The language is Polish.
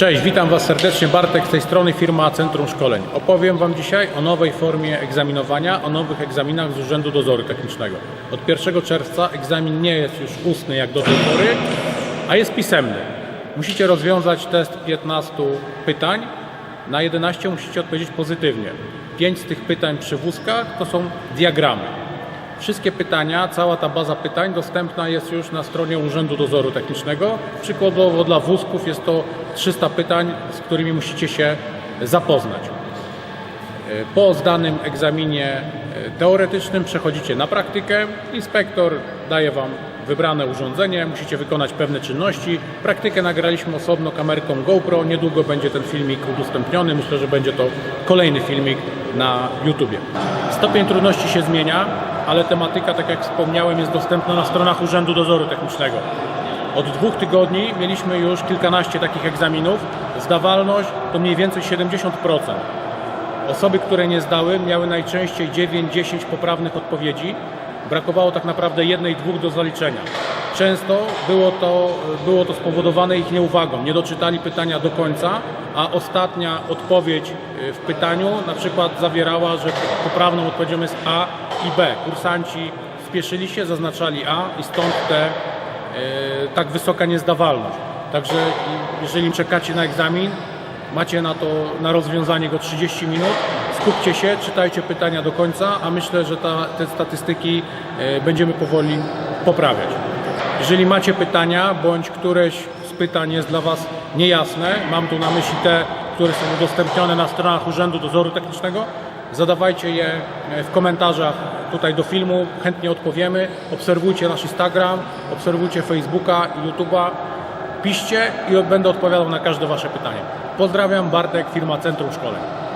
Cześć, witam Was serdecznie. Bartek z tej strony firma Centrum Szkoleń. Opowiem Wam dzisiaj o nowej formie egzaminowania, o nowych egzaminach z Urzędu Dozoru Technicznego. Od 1 czerwca egzamin nie jest już ustny jak do tej pory, a jest pisemny. Musicie rozwiązać test 15 pytań. Na 11 musicie odpowiedzieć pozytywnie. 5 z tych pytań przy wózkach to są diagramy. Wszystkie pytania, cała ta baza pytań dostępna jest już na stronie Urzędu Dozoru Technicznego. Przykładowo dla wózków jest to 300 pytań, z którymi musicie się zapoznać. E, Po zdanym egzaminie e, teoretycznym przechodzicie na praktykę. Inspektor daje Wam wybrane urządzenie, musicie wykonać pewne czynności. Praktykę nagraliśmy osobno kamerką GoPro. Niedługo będzie ten filmik udostępniony. Myślę, że będzie to kolejny filmik na YouTubie. Stopień trudności się zmienia, ale tematyka, tak jak wspomniałem, jest dostępna na stronach Urzędu Dozoru Technicznego. Od dwóch tygodni mieliśmy już kilkanaście takich egzaminów. Zdawalność to mniej więcej 70%. Osoby, które nie zdały, miały najczęściej 9-10 poprawnych odpowiedzi. Brakowało tak naprawdę jednej, dwóch do zaliczenia. Często było to, było to spowodowane ich nieuwagą. Nie doczytali pytania do końca, a ostatnia odpowiedź y, w pytaniu na przykład zawierała, że poprawną odpowiedzią jest A i B. Kursanci spieszyli się, zaznaczali A i stąd te, tak wysoka niezdawalność. Także y, jeżeli czekacie na egzamin, Macie na to, na rozwiązanie go 30 minut. Skupcie się, czytajcie pytania do końca, a myślę, że ta, te statystyki e, będziemy powoli poprawiać. Jeżeli macie pytania, bądź któreś z pytań jest dla Was niejasne, mam tu na myśli te, które są udostępnione na stronach Urzędu Dozoru Technicznego, zadawajcie je e, w komentarzach tutaj do filmu, chętnie odpowiemy. Obserwujcie nasz Instagram, obserwujcie Facebooka i YouTube'a piszcie i będę odpowiadał na każde Wasze pytanie. Pozdrawiam, Bartek, firma Centrum Szkoleń.